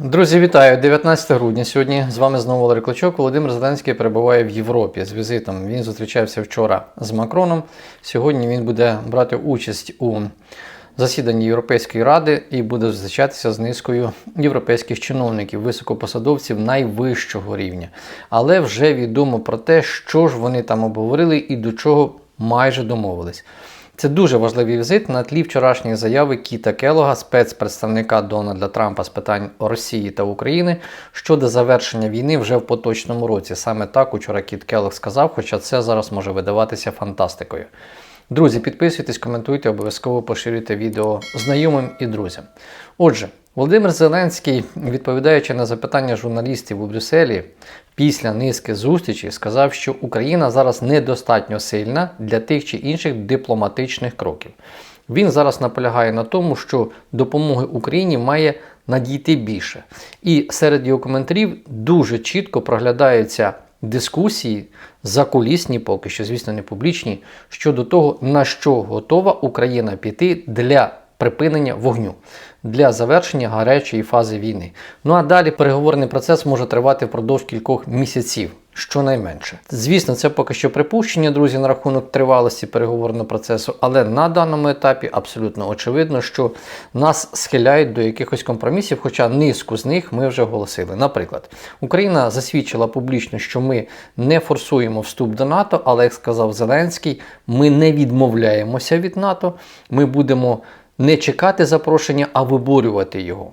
Друзі, вітаю! 19 грудня. Сьогодні з вами знову Валерій Клочок. Володимир Зеленський перебуває в Європі з візитом. Він зустрічався вчора з Макроном. Сьогодні він буде брати участь у засіданні Європейської ради і буде зустрічатися з низкою європейських чиновників, високопосадовців найвищого рівня. Але вже відомо про те, що ж вони там обговорили і до чого майже домовились. Це дуже важливий візит на тлі вчорашньої заяви Кіта Келога, спецпредставника Дональда Трампа з питань Росії та України щодо завершення війни вже в поточному році. Саме так учора Кіт Келог сказав, хоча це зараз може видаватися фантастикою. Друзі, підписуйтесь, коментуйте, обов'язково поширюйте відео знайомим і друзям. Отже, Володимир Зеленський, відповідаючи на запитання журналістів у Брюсселі, після низки зустрічей сказав, що Україна зараз недостатньо сильна для тих чи інших дипломатичних кроків. Він зараз наполягає на тому, що допомоги Україні має надійти більше. І серед його коментарів дуже чітко проглядаються дискусії закулісні, поки що, звісно, не публічні, щодо того, на що готова Україна піти для припинення вогню. Для завершення гарячої фази війни. Ну а далі переговорний процес може тривати впродовж кількох місяців, щонайменше. Звісно, це поки що припущення, друзі, на рахунок тривалості переговорного процесу, але на даному етапі абсолютно очевидно, що нас схиляють до якихось компромісів, хоча низку з них ми вже оголосили. Наприклад, Україна засвідчила публічно, що ми не форсуємо вступ до НАТО, але як сказав Зеленський, ми не відмовляємося від НАТО, ми будемо не чекати запрошення, а виборювати його.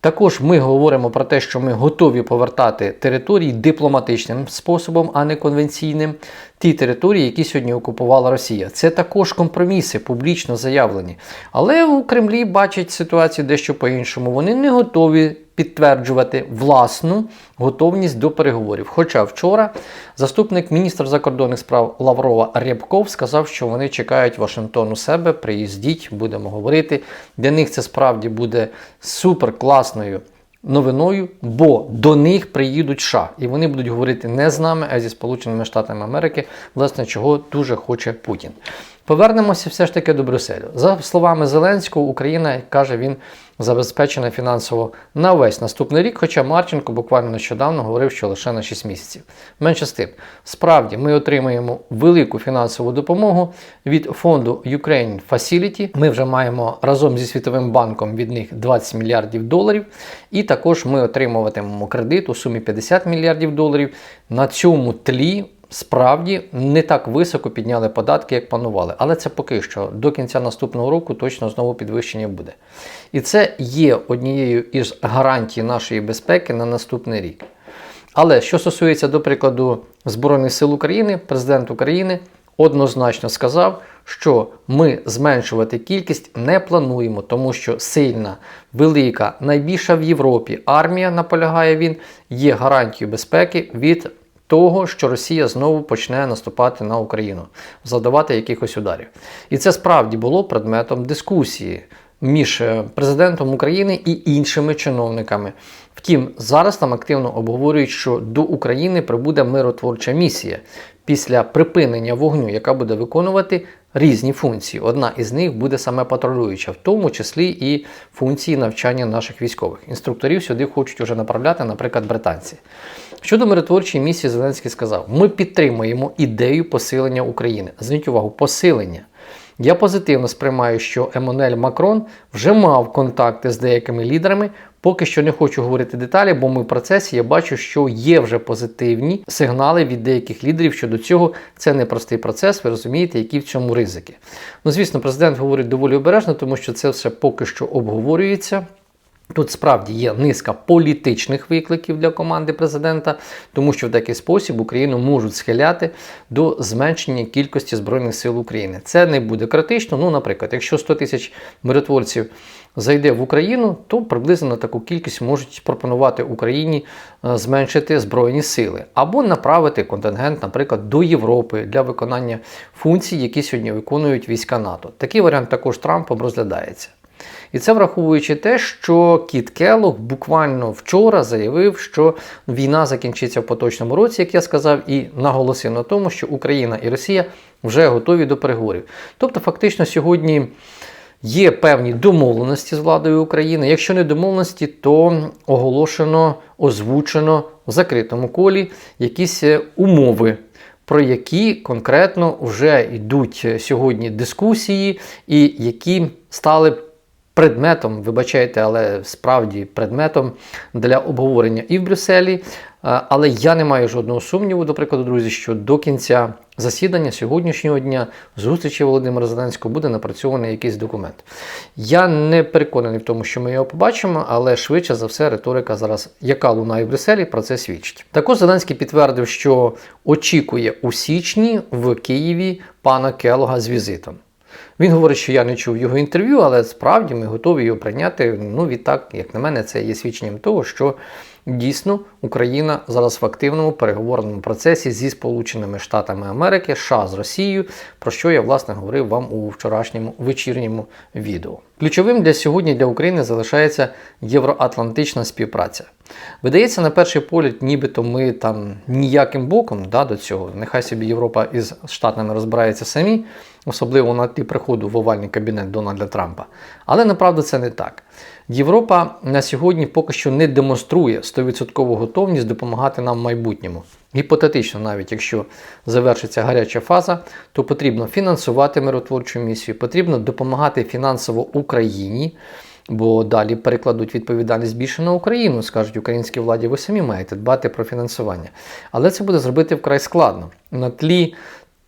Також ми говоримо про те, що ми готові повертати території дипломатичним способом, а не конвенційним. Ті території, які сьогодні окупувала Росія. Це також компроміси, публічно заявлені. Але у Кремлі бачать ситуацію дещо по-іншому. Вони не готові підтверджувати власну готовність до переговорів. Хоча вчора заступник міністра закордонних справ Лаврова Рябков сказав, що вони чекають Вашингтон у себе, приїздіть, будемо говорити. Для них це справді буде супер класною новиною, бо до них приїдуть США. І вони будуть говорити не з нами, а зі Сполученими Штатами Америки, власне, чого дуже хоче Путін. Повернемося все ж таки до Брюсселю. За словами Зеленського, Україна, каже він, забезпечена фінансово на весь наступний рік, хоча Марченко буквально нещодавно говорив, що лише на 6 місяців. Менше з тим, справді ми отримуємо велику фінансову допомогу від фонду Ukraine Facility. Ми вже маємо разом зі Світовим банком від них 20 мільярдів доларів. І також ми отримуватимемо кредит у сумі 50 мільярдів доларів. На цьому тлі. Справді не так високо підняли податки, як планували. Але це поки що до кінця наступного року точно знову підвищення буде. І це є однією із гарантій нашої безпеки на наступний рік. Але що стосується, до прикладу, Збройних сил України, президент України однозначно сказав, що ми зменшувати кількість не плануємо, тому що сильна, велика, найбільша в Європі армія, наполягає він, є гарантією безпеки від того, що Росія знову почне наступати на Україну, завдавати якихось ударів. І це справді було предметом дискусії між е, президентом України і іншими чиновниками. Втім, зараз там активно обговорюють, що до України прибуде миротворча місія після припинення вогню, яка буде виконувати різні функції. Одна із них буде саме патрулююча, в тому числі і функції навчання наших військових. Інструкторів сюди хочуть вже направляти, наприклад, британці. Щодо миротворчої місії, Зеленський сказав: ми підтримуємо ідею посилення України. Зверніть увагу, посилення. Я позитивно сприймаю, що Еммануель Макрон вже мав контакти з деякими лідерами. Поки що не хочу говорити деталі, бо ми в процесі я бачу, що є вже позитивні сигнали від деяких лідерів щодо цього. Це непростий процес, ви розумієте, які в цьому ризики. Ну, звісно, президент говорить доволі обережно, тому що це все поки що обговорюється. Тут справді є низка політичних викликів для команди президента, тому що в такий спосіб Україну можуть схиляти до зменшення кількості збройних сил України. Це не буде критично. Ну, наприклад, якщо 100 тисяч миротворців зайде в Україну, то приблизно на таку кількість можуть пропонувати Україні е, зменшити збройні сили або направити контингент, наприклад, до Європи для виконання функцій, які сьогодні виконують війська НАТО. Такий варіант також Трампом розглядається. І це враховуючи те, що Кіт Келлог буквально вчора заявив, що війна закінчиться в поточному році, як я сказав, і наголосив на тому, що Україна і Росія вже готові до переговорів. Тобто, фактично, сьогодні Є певні домовленості з владою України. Якщо не домовленості, то оголошено, озвучено в закритому колі якісь е, умови, про які конкретно вже йдуть сьогодні дискусії, і які стали предметом, вибачайте, але справді предметом для обговорення і в Брюсселі. Е, Але я не маю жодного сумніву, до прикладу, друзі, що до кінця засідання сьогоднішнього дня зустрічі Володимира Зеленського буде напрацьований якийсь документ. Я не переконаний в тому, що ми його побачимо, але швидше за все риторика зараз, яка лунає в Брюсселі, про це свідчить. Також Зеленський підтвердив, що очікує у січні в Києві пана Келога з візитом. Він говорить, що я не чув його інтерв'ю, але справді ми готові його прийняти. Ну, відтак, як на мене, це є свідченням того, що дійсно Україна зараз в активному переговорному процесі зі Сполученими Штатами Америки, США з Росією, про що я власне говорив вам у вчорашньому вечірньому відео. Ключовим для сьогодні для України залишається євроатлантична співпраця. Видається, на перший погляд, нібито ми там ніяким боком да, до цього. Нехай собі Європа із Штатами розбирається самі, особливо на тлі приходу в овальний кабінет Дональда Трампа. Але направду це не так. Європа на сьогодні поки що не демонструє 100% готовність допомагати нам в майбутньому. Гіпотетично, навіть якщо завершиться гаряча фаза, то потрібно фінансувати миротворчу місію, потрібно допомагати фінансово Україні. Бо далі перекладуть відповідальність більше на Україну, скажуть українській владі, ви самі маєте дбати про фінансування. Але це буде зробити вкрай складно на тлі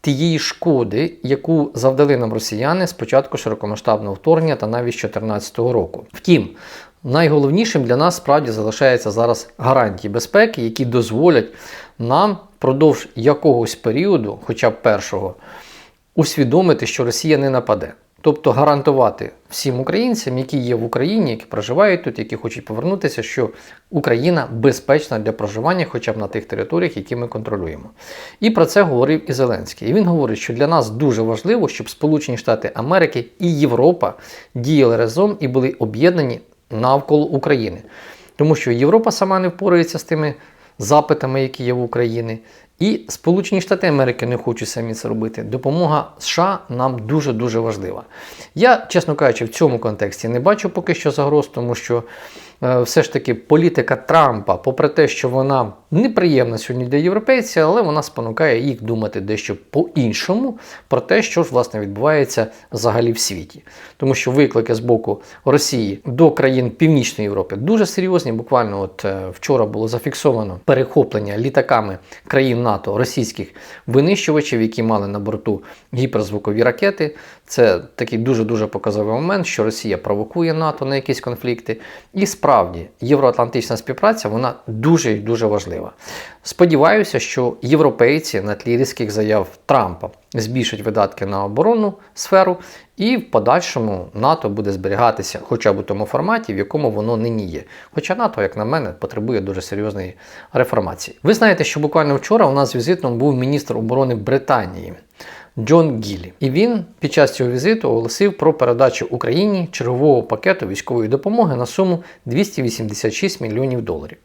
тієї шкоди, яку завдали нам росіяни з початку широкомасштабного вторгнення та навіть з 2014 року. Втім, найголовнішим для нас справді залишається зараз гарантії безпеки, які дозволять нам впродовж якогось періоду, хоча б першого, усвідомити, що Росія не нападе. Тобто гарантувати всім українцям, які є в Україні, які проживають тут, які хочуть повернутися, що Україна безпечна для проживання, хоча б на тих територіях, які ми контролюємо. І про це говорив і Зеленський. І він говорить, що для нас дуже важливо, щоб Сполучені Штати Америки і Європа діяли разом і були об'єднані навколо України. Тому що Європа сама не впорається з тими запитами, які є в Україні. І Сполучені Штати Америки не хочуть самі це робити. Допомога США нам дуже-дуже важлива. Я, чесно кажучи, в цьому контексті не бачу поки що загроз, тому що е, все ж таки політика Трампа, попри те, що вона неприємна сьогодні для європейців, але вона спонукає їх думати дещо по-іншому про те, що ж власне відбувається взагалі в світі. Тому що виклики з боку Росії до країн Північної Європи дуже серйозні. Буквально, от е, вчора було зафіксовано перехоплення літаками країн НАТО російських винищувачів, які мали на борту гіперзвукові ракети. Це такий дуже дуже показовий момент, що Росія провокує НАТО на якісь конфлікти. І справді євроатлантична співпраця вона дуже і дуже важлива. Сподіваюся, що європейці на тлі різких заяв Трампа збільшать видатки на оборонну сферу, і в подальшому НАТО буде зберігатися хоча б у тому форматі, в якому воно нині є. Хоча НАТО, як на мене, потребує дуже серйозної реформації. Ви знаєте, що буквально вчора у нас візитом був міністр оборони Британії. Джон Гіллі. І він під час цього візиту оголосив про передачу Україні чергового пакету військової допомоги на суму 286 мільйонів доларів.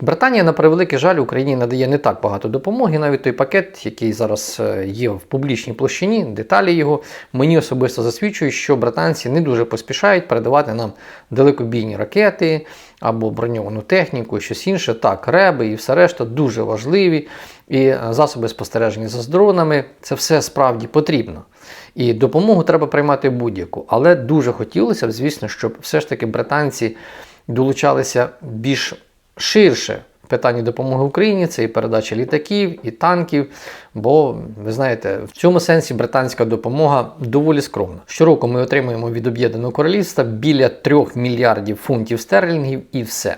Британія, на превеликий жаль, Україні надає не так багато допомоги. Навіть той пакет, який зараз е, є в публічній площині, деталі його, мені особисто засвідчують, що британці не дуже поспішають передавати нам далекобійні ракети або броньовану техніку, щось інше. Так, реби і все решта дуже важливі. І е, засоби спостереження за дронами це все справді потрібно. І допомогу треба приймати будь-яку. Але дуже хотілося б, звісно, щоб все ж таки британці долучалися більш ширше в питанні допомоги Україні, це і передача літаків, і танків. Бо, ви знаєте, в цьому сенсі британська допомога доволі скромна. Щороку ми отримуємо від Об'єднаного Королівства біля 3 мільярдів фунтів стерлінгів і все.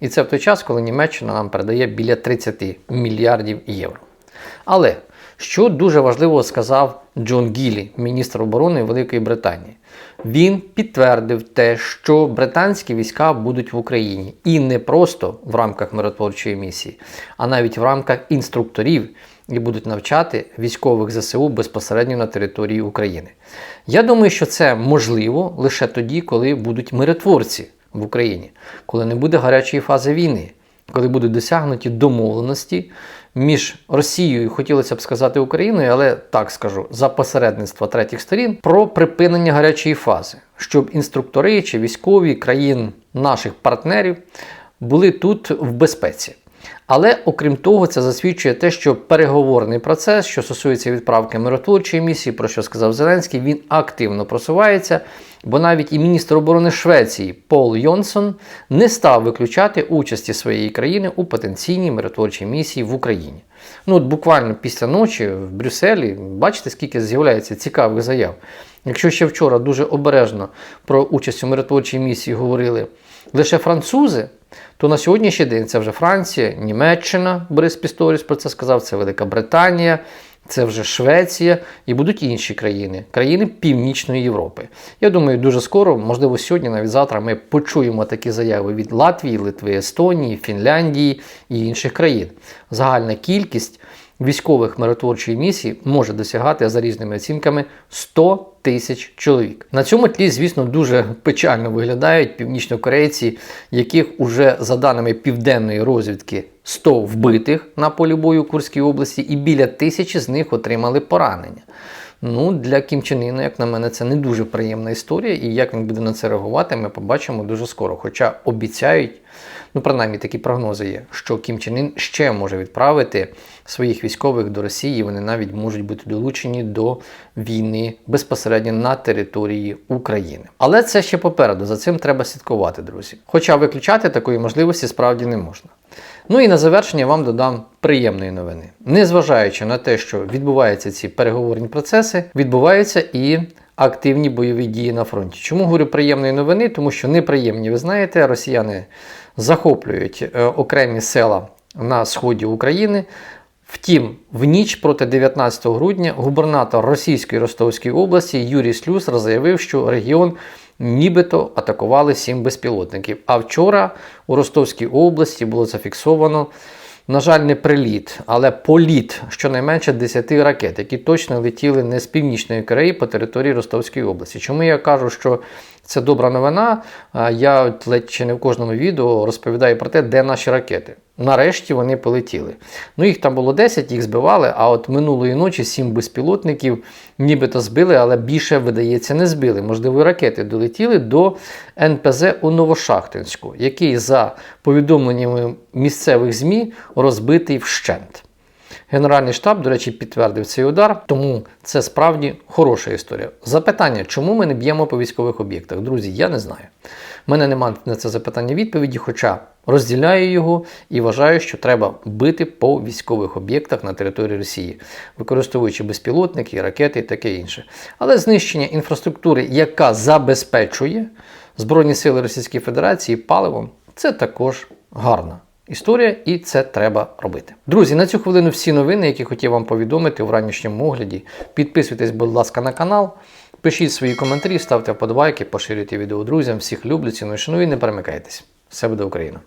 І це в той час, коли Німеччина нам передає біля 30 мільярдів євро. Але що дуже важливо сказав Джон Гілі, міністр оборони Великої Британії. Він підтвердив те, що британські війська будуть в Україні і не просто в рамках миротворчої місії, а навіть в рамках інструкторів і будуть навчати військових ЗСУ безпосередньо на території України. Я думаю, що це можливо лише тоді, коли будуть миротворці в Україні, коли не буде гарячої фази війни. Коли будуть досягнуті домовленості між Росією, хотілося б сказати Україною, але так скажу, за посередництва третіх сторін про припинення гарячої фази, щоб інструктори чи військові країн наших партнерів були тут в безпеці. Але окрім того, це засвідчує те, що переговорний процес, що стосується відправки миротворчої місії, про що сказав Зеленський, він активно просувається, бо навіть і міністр оборони Швеції Пол Йонсон не став виключати участі своєї країни у потенційній миротворчій місії в Україні. Ну от буквально після ночі в Брюсселі, бачите, скільки з'являється цікавих заяв. Якщо ще вчора дуже обережно про участь у миротворчій місії говорили лише французи, то на сьогоднішній день це вже Франція, Німеччина, Борис Пісторіс про це сказав, це Велика Британія, це вже Швеція і будуть інші країни, країни Північної Європи. Я думаю, дуже скоро, можливо, сьогодні, навіть завтра, ми почуємо такі заяви від Латвії, Литви, Естонії, Фінляндії і інших країн. Загальна кількість військових миротворчої місії може досягати за різними оцінками 100 тисяч чоловік. На цьому тлі, звісно, дуже печально виглядають північнокорейці, яких уже за даними південної розвідки 100 вбитих на полі бою Курській області, і біля тисячі з них отримали поранення. Ну, для Кім Чен Іна, як на мене, це не дуже приємна історія, і як він буде на це реагувати, ми побачимо дуже скоро. Хоча обіцяють, ну принаймні такі прогнози є, що Кім Чен Ін ще може відправити своїх військових до Росії, вони навіть можуть бути долучені до війни безпосередньо на території України. Але це ще попереду, за цим треба слідкувати, друзі. Хоча виключати такої можливості справді не можна. Ну і на завершення вам додам приємної новини. Незважаючи на те, що відбуваються ці переговорні процеси, відбуваються і активні бойові дії на фронті. Чому говорю приємної новини? Тому що неприємні, ви знаєте, росіяни захоплюють е, окремі села на сході України. Втім, в ніч проти 19 грудня губернатор Російської Ростовської області Юрій Слюсар заявив, що регіон нібито атакували сім безпілотників. А вчора у Ростовській області було зафіксовано, на жаль, не приліт, але політ щонайменше 10 ракет, які точно летіли не з північної Кореї по території Ростовської області. Чому я кажу, що це добра новина? Я ледь чи не в кожному відео розповідаю про те, де наші ракети. Нарешті вони полетіли. Ну, їх там було 10, їх збивали, а от минулої ночі 7 безпілотників нібито збили, але більше, видається, не збили. Можливо, ракети долетіли до НПЗ у Новошахтинську, який, за повідомленнями місцевих ЗМІ, розбитий вщент. Генеральний штаб, до речі, підтвердив цей удар, тому це справді хороша історія. Запитання, чому ми не б'ємо по військових об'єктах? Друзі, я не знаю. Мене немає на це запитання відповіді, хоча розділяю його і вважаю, що треба бити по військових об'єктах на території Росії, використовуючи безпілотники, ракети і таке інше. Але знищення інфраструктури, яка забезпечує Збройні сили Російської Федерації паливом, це також гарно. Історія, і це треба робити. Друзі, на цю хвилину всі новини, які хотів вам повідомити у ранішньому огляді. Підписуйтесь, будь ласка, на канал, пишіть свої коментарі, ставте вподобайки, поширюйте відео друзям. Всіх люблю, ціную, шаную і не перемикайтесь. Все буде Україна!